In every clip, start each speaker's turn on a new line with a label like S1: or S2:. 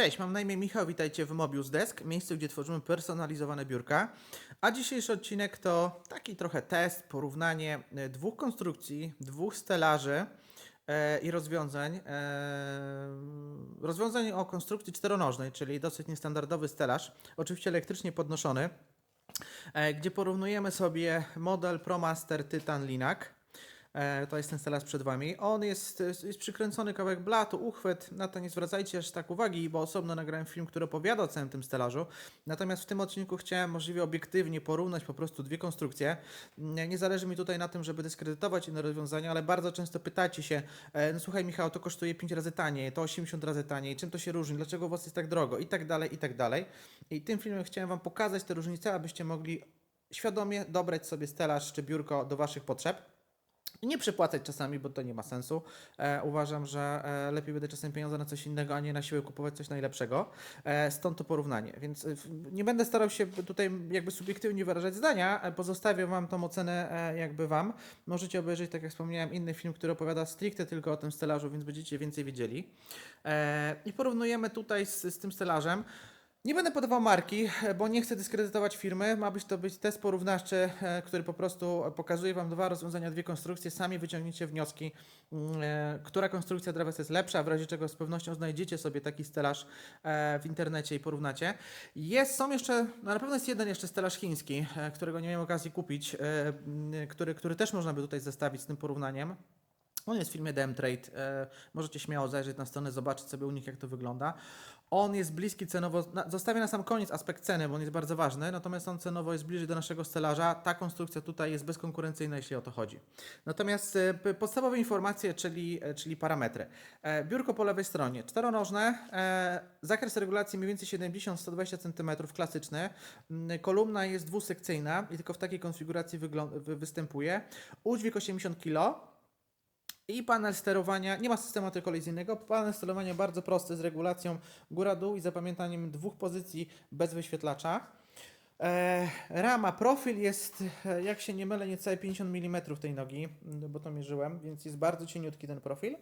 S1: Cześć, mam na imię Michał, witajcie w Mobius Desk, miejscu, gdzie tworzymy personalizowane biurka. A dzisiejszy odcinek to taki trochę test, porównanie e, dwóch konstrukcji, dwóch stelaży e, i rozwiązań. E, rozwiązań o konstrukcji czteronożnej, czyli dosyć niestandardowy stelaż, oczywiście elektrycznie podnoszony, e, gdzie porównujemy sobie model ProMaster Titan Linak. E, To jest ten stelaż przed Wami. On jest, jest przykręcony kawałek blatu, uchwyt. Na to nie zwracajcie aż tak uwagi, bo osobno nagrałem film, który opowiada o całym tym stelażu. Natomiast w tym odcinku chciałem możliwie obiektywnie porównać po prostu dwie konstrukcje. Nie, zależy mi tutaj na tym, żeby dyskredytować inne rozwiązania, ale bardzo często pytacie się, e, no słuchaj Michał, to kosztuje 5 razy taniej, to 80 razy taniej, czym to się różni, dlaczego Was jest tak drogo i tak dalej, i tak dalej. I tym filmem chciałem Wam pokazać te różnice, abyście mogli świadomie dobrać sobie stelaż czy biurko do Waszych potrzeb. Nie przepłacać czasami, bo to nie ma sensu. E, uważam, że e, lepiej będę czasem pieniądze na coś innego, a nie na siłę kupować coś najlepszego. E, stąd to porównanie. Więc e, w- nie będę starał się tutaj jakby subiektywnie wyrażać zdania. E, pozostawię Wam tą ocenę e, jakby Wam. Możecie obejrzeć, tak jak wspomniałem, inny film, który opowiada stricte tylko o tym stelażu, więc będziecie więcej wiedzieli. E, I porównujemy tutaj z, z tym stelażem. Nie będę podawał marki, bo nie chcę dyskredytować firmy. Ma być to być test porównawczy, e, który po prostu pokazuje Wam dwa rozwiązania, dwie konstrukcje. Sami wyciągniecie wnioski, mm, e, która konstrukcja Was jest lepsza, w razie czego z pewnością znajdziecie sobie taki stelaż e, w internecie i porównacie. Jest, są jeszcze, no na pewno jest jeden jeszcze stelaż chiński, którego nie miałem okazji kupić, który, który też można by tutaj zestawić z tym porównaniem. On jest w filmie DM Trade. Możecie śmiało zajrzeć na stronę, zobaczyć sobie u nich, jak to wygląda. On jest bliski cenowo. Na, zostawię na sam koniec aspekt ceny, bo on jest bardzo ważny. Natomiast on cenowo jest bliżej do naszego stelaża. Ta konstrukcja tutaj jest bezkonkurencyjna, jeśli o to chodzi. Natomiast e, podstawowe informacje, czyli, e, czyli parametry. E, biurko po lewej stronie, czteronożne, e, zakres regulacji mniej więcej 70-120 cm, klasyczny. Mm, Kolumna jest dwusekcyjna i tylko w takiej konfiguracji wy- występuje. Udźwig 80 kg. I panel sterowania, nie ma systemu antykolizyjnego, panel sterowania bardzo prosty z regulacją góra-dół i zapamiętaniem dwóch pozycji bez wyświetlacza. E, rama, profil jest, e, jak się nie mylę, niecałe 50 mm tej nogi, m, bo to mierzyłem, więc jest bardzo cieniutki ten profil.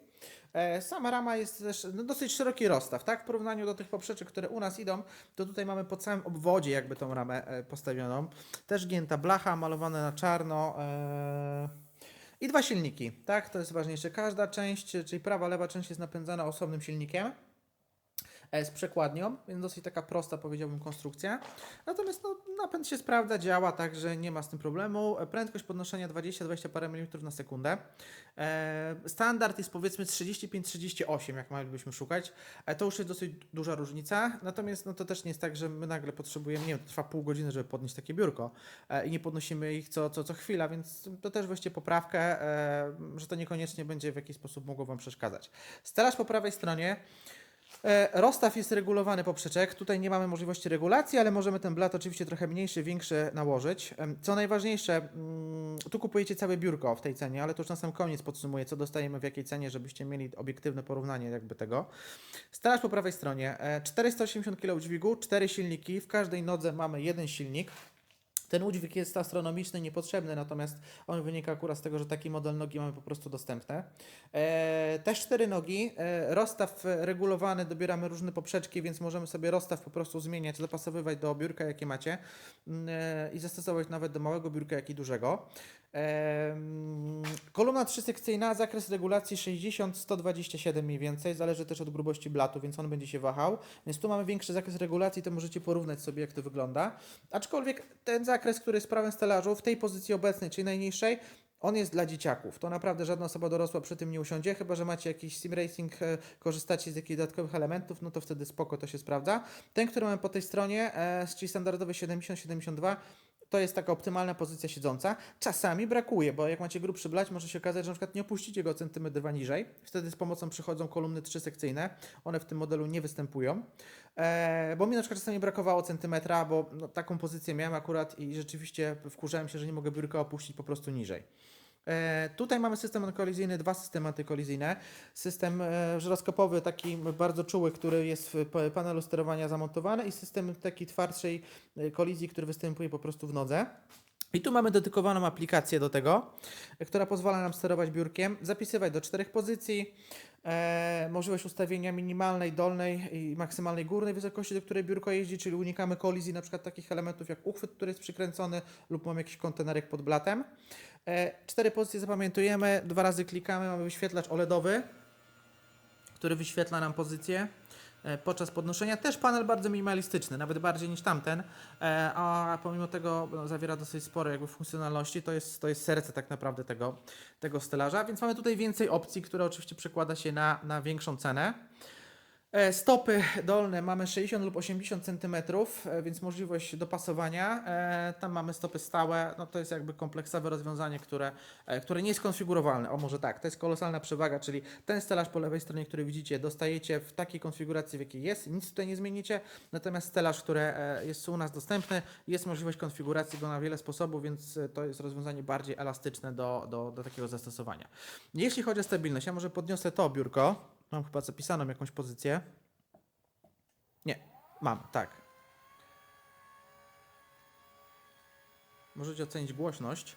S1: E, sama rama jest też no, dosyć szeroki rozstaw, tak? W porównaniu do tych poprzeczek, które u nas idą, to tutaj mamy po całym obwodzie jakby tą ramę postawioną. Też gięta blacha, malowane na czarno. I dwa silniki, tak? To jest ważniejsze. Każda część, czyli prawa, lewa część jest napędzana osobnym silnikiem z przekładnią, więc dosyć taka prosta, powiedziałbym, konstrukcja. Natomiast no, napęd się sprawdza, działa, także nie ma z tym problemu. E, Prędkość podnoszenia 20-20 parę milimetrów na sekundę. E, Standard jest powiedzmy 35-38, jak mielibyśmy szukać. E, To już jest dosyć duża różnica. Natomiast no, to też nie jest tak, że my nagle potrzebujemy, nie wiem, trwa pół godziny, żeby podnieść takie biurko e, i nie podnosimy ich co, co, co chwila, więc to też weźcie poprawkę, e, że to niekoniecznie będzie w jakiś sposób mogło Wam przeszkadzać. Stelaż po prawej stronie. E, Rozstaw jest regulowany poprzeczek. Tutaj nie mamy możliwości regulacji, ale możemy ten blat oczywiście trochę mniejszy, większy nałożyć. Co najważniejsze, mm, tu kupujecie całe biurko w tej cenie, ale to już na sam koniec podsumuję, co dostajemy w jakiej cenie, żebyście mieli obiektywne porównanie jakby tego. Stelaż po prawej stronie. e, 480 kg dźwigu, 4 silniki. W każdej nodze mamy jeden silnik. Ten udźwig jest astronomiczny, niepotrzebny, natomiast on wynika akurat z tego, że taki model nogi mamy po prostu dostępne. E, też cztery nogi, e, rozstaw regulowany, dobieramy różne poprzeczki, więc możemy sobie rozstaw po prostu zmieniać, dopasowywać do biurka, jakie macie mm, e, i zastosować nawet do małego biurka, jak i dużego. Kolumna trzysekcyjna, zakres regulacji 60-127 mniej więcej, zależy też od grubości blatu, więc on będzie się wahał. Więc tu mamy większy zakres regulacji, to możecie porównać sobie, jak to wygląda. Aczkolwiek ten zakres, który jest w prawym stelażu, w tej pozycji obecnej, czyli najniższej, on jest dla dzieciaków. To naprawdę żadna osoba dorosła przy tym nie usiądzie, chyba że macie jakiś sim racing, e, korzystacie z jakichś dodatkowych elementów, no to wtedy spoko to się sprawdza. Ten, który mamy po tej stronie, e, czyli standardowy 70-72, to jest taka optymalna pozycja siedząca. Czasami brakuje, bo jak macie grubszy blać, może się okazać, że na przykład nie opuścicie go centymetr dwa niżej. Wtedy z pomocą przychodzą kolumny trzysekcyjne. One w tym modelu nie występują. E, bo mi na przykład czasami brakowało centymetra, bo no, taką pozycję miałem akurat i rzeczywiście wkurzałem się, że nie mogę biurka opuścić po prostu niżej. E, tutaj mamy system antykolizyjny, dwa systemy antykolizyjne. System e, żyroskopowy, taki bardzo czuły, który jest w pa- panelu sterowania zamontowany i system taki twardszej e, kolizji, który występuje po prostu w nodze. I tu mamy dedykowaną aplikację do tego, która pozwala nam sterować biurkiem, zapisywać do czterech pozycji, E, możliwość ustawienia minimalnej, dolnej i maksymalnej górnej wysokości, do której biurko jeździ, czyli unikamy kolizji na przykład takich elementów jak uchwyt, który jest przykręcony lub mamy jakiś kontenerek pod blatem. E, cztery pozycje zapamiętujemy, dwa razy klikamy, mamy wyświetlacz OLEDowy, który wyświetla nam pozycję podczas podnoszenia. Też panel bardzo minimalistyczny, nawet bardziej niż tamten, e, a pomimo tego no, zawiera dosyć sporo jakby funkcjonalności. To jest, to jest serce tak naprawdę tego, tego stelaża, więc mamy tutaj więcej opcji, które oczywiście przekłada się na, na większą cenę. E, Stopy dolne mamy 60 lub 80 cm, więc możliwość dopasowania. E, Tam mamy stopy stałe, no to jest jakby kompleksowe rozwiązanie, które, e, które nie jest konfigurowalne. O może tak, to jest kolosalna przewaga, czyli ten stelaż po lewej stronie, który widzicie, dostajecie w takiej konfiguracji, w jakiej jest, nic tutaj nie zmienicie. Natomiast stelaż, który e, jest u nas dostępny, jest możliwość konfiguracji go na wiele sposobów, więc e, to jest rozwiązanie bardziej elastyczne do, do, do takiego zastosowania. Jeśli chodzi o stabilność, ja może podniosę to biurko. Mam chyba zapisaną jakąś pozycję. Nie, mam, tak. Możecie ocenić głośność.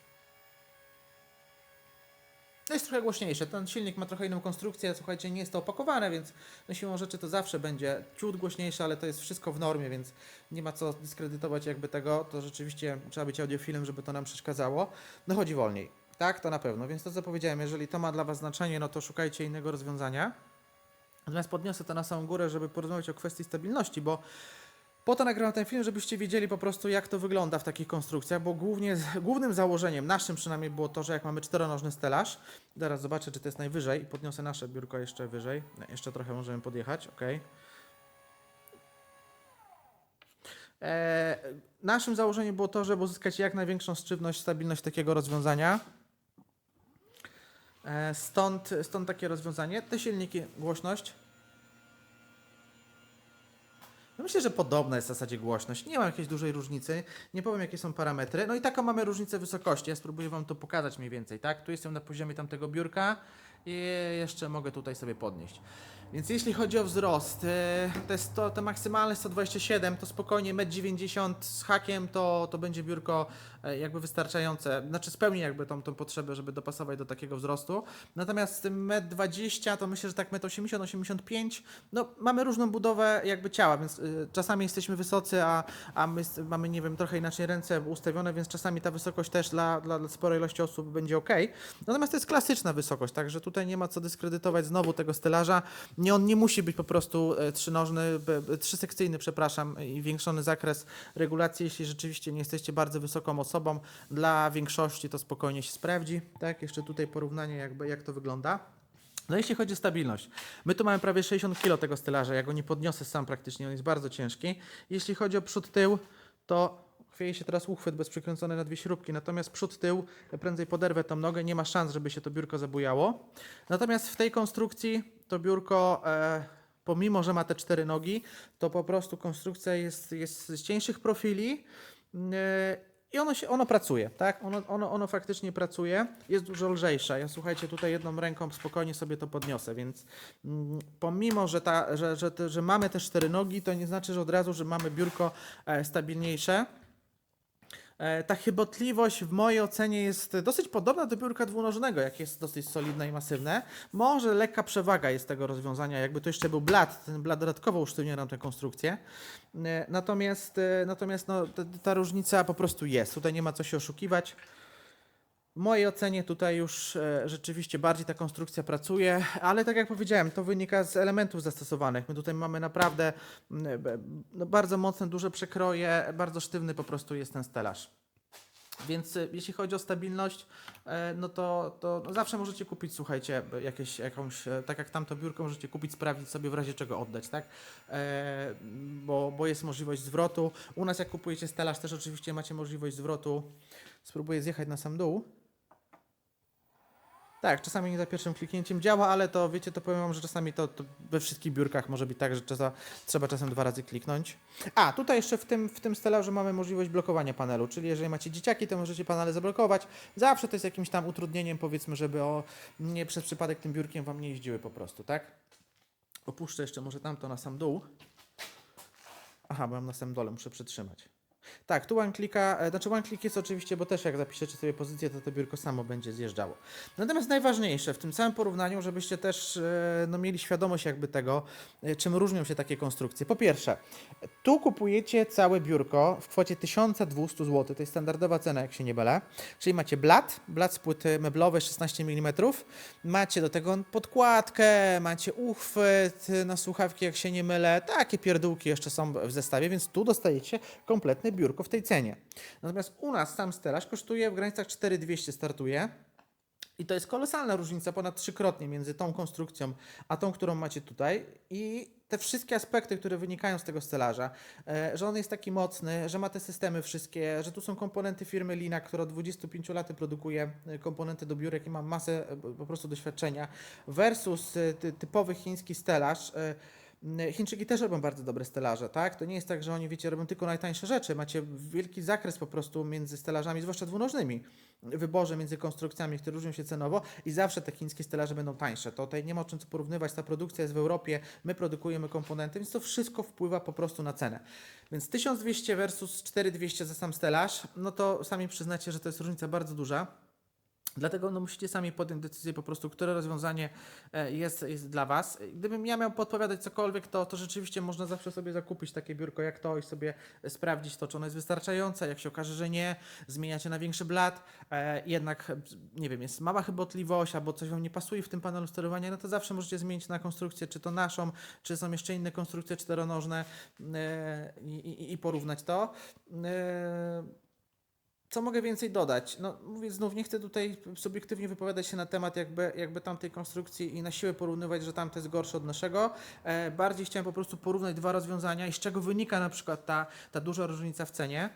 S1: To jest trochę głośniejsze. Ten silnik ma trochę inną konstrukcję. Słuchajcie, nie jest to opakowane, więc no siłą rzeczy to zawsze będzie ciut głośniejsze, ale to jest wszystko w normie, więc nie ma co dyskredytować jakby tego. To rzeczywiście trzeba być audiofilem, żeby to nam przeszkadzało. No chodzi wolniej. Tak, to na pewno. Więc to co powiedziałem, jeżeli to ma dla Was znaczenie, no to szukajcie innego rozwiązania. Natomiast podniosę to na samą górę, żeby porozmawiać o kwestii stabilności, bo po to nagrywam ten film, żebyście wiedzieli po prostu, jak to wygląda w takich konstrukcjach, bo głównie, głównym założeniem, naszym przynajmniej, było to, że jak mamy czteronożny stelaż, zaraz zobaczę, czy to jest najwyżej i podniosę nasze biurko jeszcze wyżej, jeszcze trochę możemy podjechać, ok. E, naszym założeniem było to, żeby uzyskać jak największą sztywność, stabilność takiego rozwiązania. E, Stąd, stąd takie rozwiązanie. Te silniki, głośność. No myślę, że podobna jest w zasadzie głośność. Nie ma jakiejś dużej różnicy. Nie powiem, jakie są parametry. No i taką mamy różnicę wysokości. Ja spróbuję Wam to pokazać mniej więcej, tak? Tu jestem na poziomie tamtego biurka i jeszcze mogę tutaj sobie podnieść. Więc jeśli chodzi o wzrost, e, te, 100, te maksymalne 127 to spokojnie 1,90 m z hakiem to, to będzie biurko e, jakby wystarczające, znaczy spełni jakby tą, tą potrzebę, żeby dopasować do takiego wzrostu. Natomiast z tym 1,20 m to myślę, że tak 1,80 m, 85 no mamy różną budowę jakby ciała, więc y, czasami jesteśmy wysocy, a, a my mamy, nie wiem, trochę inaczej ręce ustawione, więc czasami ta wysokość też dla, dla, dla sporej ilości osób będzie ok. Natomiast to jest klasyczna wysokość, także tutaj nie ma co dyskredytować znowu tego stelaża. Nie, on nie musi być po prostu e, trzynożny, trzysekcyjny, przepraszam, i większony zakres regulacji, jeśli rzeczywiście nie jesteście bardzo wysoką osobą. Dla większości to spokojnie się sprawdzi. Tak, jeszcze tutaj porównanie jakby jak to wygląda. No jeśli chodzi o stabilność, my tu mamy prawie 60 kg tego stelaża, ja go nie podniosę sam praktycznie, on jest bardzo ciężki. Jeśli chodzi o przód, tył, to chwieje się teraz uchwyt bez przykręcony na dwie śrubki, natomiast przód, tył, prędzej poderwę tą nogę, nie ma szans, żeby się to biurko zabujało. Natomiast w tej konstrukcji to biurko, e, pomimo, że ma te cztery nogi, to po prostu konstrukcja jest, jest z cieńszych profili, e, i ono, się, ono pracuje, tak? Ono, ono, ono faktycznie pracuje, jest dużo lżejsze. Ja słuchajcie, tutaj jedną ręką spokojnie sobie to podniosę, więc mm, pomimo, że, ta, że, że, że mamy te cztery nogi, to nie znaczy, że od razu, że mamy biurko e, stabilniejsze. E, Ta chybotliwość w mojej ocenie jest dosyć podobna do biurka dwunożnego, jak jest dosyć solidne i masywne. Może lekka przewaga jest tego rozwiązania, jakby to jeszcze był blat, ten blat dodatkowo usztywnia nam tę konstrukcję. E, Natomiast, e, natomiast no, ta, ta różnica po prostu jest, tutaj nie ma co się oszukiwać. W mojej ocenie tutaj już e, rzeczywiście bardziej ta konstrukcja pracuje, ale tak jak powiedziałem, to wynika z elementów zastosowanych. My tutaj mamy naprawdę mm, b- no, bardzo mocne, duże przekroje, bardzo sztywny po prostu jest ten stelaż. Więc e, jeśli chodzi o stabilność, e, no to, to no zawsze możecie kupić, słuchajcie, jakieś, jakąś, e, tak jak tamto biurko, możecie kupić, sprawdzić sobie w razie czego oddać, tak? E, bo, bo jest możliwość zwrotu. U nas jak kupujecie stelaż, też oczywiście macie możliwość zwrotu. Spróbuję zjechać na sam dół. Tak, czasami nie za pierwszym kliknięciem działa, ale to wiecie, to powiem wam, że czasami to, to we wszystkich biurkach może być tak, że trzeba czasem dwa razy kliknąć. A, tutaj jeszcze w tym, w tym stelażu mamy możliwość blokowania panelu, czyli jeżeli macie dzieciaki, to możecie panele zablokować. Zawsze to jest jakimś tam utrudnieniem, powiedzmy, żeby o, nie przez przypadek tym biurkiem wam nie jeździły po prostu, tak? Opuszczę jeszcze może tamto na sam dół. Aha, mam na samym dole, muszę przytrzymać. Tak, tu one clicka, e, znaczy one click jest oczywiście, bo też jak zapiszecie sobie pozycję, to to biurko samo będzie zjeżdżało. Natomiast najważniejsze w tym całym porównaniu, żebyście też e, no, mieli świadomość jakby tego, e, czym różnią się takie konstrukcje. Po pierwsze, tu kupujecie całe biurko w kwocie 1200 zł, to jest standardowa cena, jak się nie byle, czyli macie blat, blat z płyty meblowej 16 mm, macie do tego podkładkę, macie uchwyt na słuchawki, jak się nie mylę, takie pierdółki jeszcze są w zestawie, więc tu dostajecie biurko w tej cenie. Natomiast u nas sam stelaż kosztuje w granicach 4200 startuje. I to jest kolosalna różnica, ponad trzykrotnie między tą konstrukcją, a tą, którą macie tutaj. I te wszystkie aspekty, które wynikają z tego stelaża, e, że on jest taki mocny, że ma te systemy wszystkie, że tu są komponenty firmy Lina, która od 25 lat produkuje e, komponenty do biurek i ma masę e, po prostu doświadczenia, versus ty, typowy chiński stelaż. Chińczyki też robią bardzo dobre stelaże, tak? To nie jest tak, że oni, wiecie, robią tylko najtańsze rzeczy. Macie wielki zakres po prostu między stelażami, zwłaszcza dwunożnymi, wyborze między konstrukcjami, które różnią się cenowo i zawsze te chińskie stelaże będą tańsze. To tutaj nie ma o czym co porównywać, ta produkcja jest w Europie, my produkujemy komponenty, więc to wszystko wpływa po prostu na cenę. Więc 1200 versus 4200 za sam stelaż, no to sami przyznacie, że to jest różnica bardzo duża. Dlatego no, musicie sami podjąć decyzję po prostu, które rozwiązanie e, jest, jest dla Was. Gdybym ja miał podpowiadać cokolwiek, to, to rzeczywiście można zawsze sobie zakupić takie biurko jak to i sobie sprawdzić to, czy ono jest wystarczające. Jak się okaże, że nie, zmieniacie na większy blat, e, jednak, nie wiem, jest mała chybotliwość albo coś Wam nie pasuje w tym panelu sterowania, no to zawsze możecie zmienić na konstrukcję, czy to naszą, czy są jeszcze inne konstrukcje czteronożne e, i, i porównać to. E, co mogę więcej dodać? No, mówię znów, nie chcę tutaj subiektywnie wypowiadać się na temat jakby, jakby tamtej konstrukcji i na siłę porównywać, że tamte jest gorsze od naszego. E, bardziej chciałem po prostu porównać dwa rozwiązania i z czego wynika na przykład ta, ta duża różnica w cenie.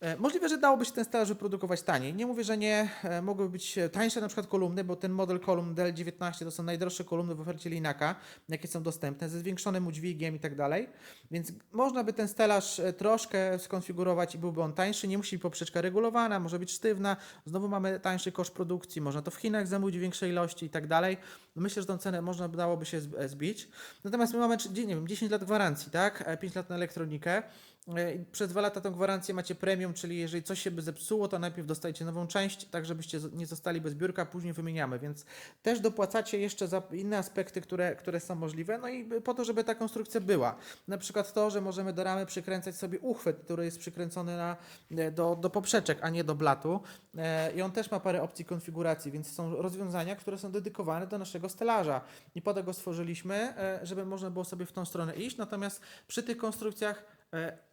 S1: E, możliwe, że dałoby się ten stelaż wyprodukować taniej. Nie mówię, że nie. E, mogłyby być tańsze na przykład kolumny, bo ten model kolumn DL19 to są najdroższe kolumny w ofercie Linaka, jakie są dostępne, ze zwiększonym udźwigiem i tak dalej. Więc można by ten stelaż e, troszkę skonfigurować i byłby on tańszy. Nie musi być poprzeczka regulowana, może być sztywna. Znowu mamy tańszy koszt produkcji, można to w Chinach zamówić w większej ilości i tak dalej. Myślę, że tą cenę można by dałoby się zb- zbić. Natomiast my mamy, nie wiem, 10 lat gwarancji, tak? E, 5 lat na elektronikę. E, Przez dwa lata tą gwarancję macie premium, czyli jeżeli coś się by zepsuło, to najpierw dostajecie nową część, tak żebyście nie zostali bez biurka, później wymieniamy, więc też dopłacacie jeszcze za inne aspekty, które, które są możliwe, no i po to, żeby ta konstrukcja była. Na przykład to, że możemy do ramy przykręcać sobie uchwyt, który jest przykręcony na, e, do, do poprzeczek, a nie do blatu. E, i on też ma parę opcji konfiguracji, więc są rozwiązania, które są dedykowane do naszego stelaża. I po to go stworzyliśmy, żeby można było sobie w tą stronę iść, natomiast przy tych konstrukcjach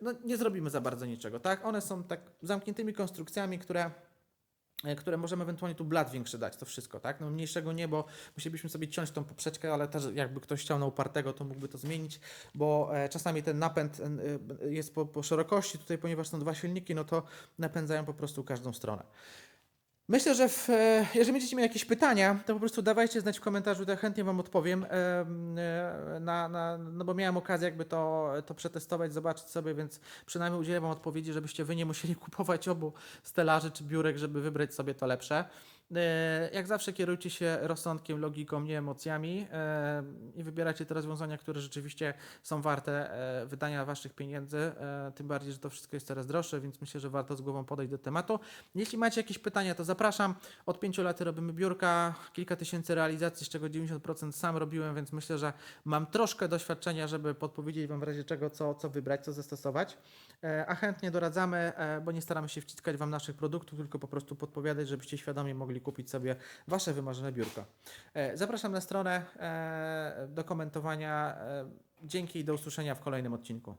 S1: no, nie zrobimy za bardzo niczego, tak? One są tak zamkniętymi konstrukcjami, które e, które możemy ewentualnie tu blat większy dać, to wszystko, tak? No mniejszego nie, bo musielibyśmy sobie ciąć tą poprzeczkę, ale też jakby ktoś chciał na upartego, to mógłby to zmienić, bo e, czasami ten napęd e, jest po, po szerokości, tutaj ponieważ są dwa silniki, no to napędzają po prostu każdą stronę. Myślę, że w, e, jeżeli będziecie mieli jakieś pytania, to po prostu dawajcie znać w komentarzu, to ja chętnie Wam odpowiem, em, e, na, na, no bo miałem okazję jakby to, to przetestować, zobaczyć sobie, więc przynajmniej udzielę Wam odpowiedzi, żebyście Wy nie musieli kupować obu stelaży czy biurek, żeby wybrać sobie to lepsze. E, Jak zawsze kierujcie się rozsądkiem, logiką, nie emocjami e, i wybieracie te rozwiązania, które rzeczywiście są warte e, wydania Waszych pieniędzy, tym bardziej, że to wszystko jest coraz droższe, więc myślę, że warto z głową podejść do tematu. Jeśli macie jakieś pytania, to zapraszam. Od pięciu lat robimy biurka, kilka tysięcy realizacji, z czego 90% sam robiłem, więc myślę, że mam troszkę doświadczenia, żeby podpowiedzieć Wam w razie czego, co, co wybrać, co zastosować. A chętnie doradzamy, bo nie staramy się wciskać Wam naszych produktów, tylko po prostu podpowiadać, żebyście świadomie mogli kupić sobie Wasze wymarzone biurko. E, Zapraszam na stronę e, do komentowania. E, Dzięki i do usłyszenia w kolejnym odcinku.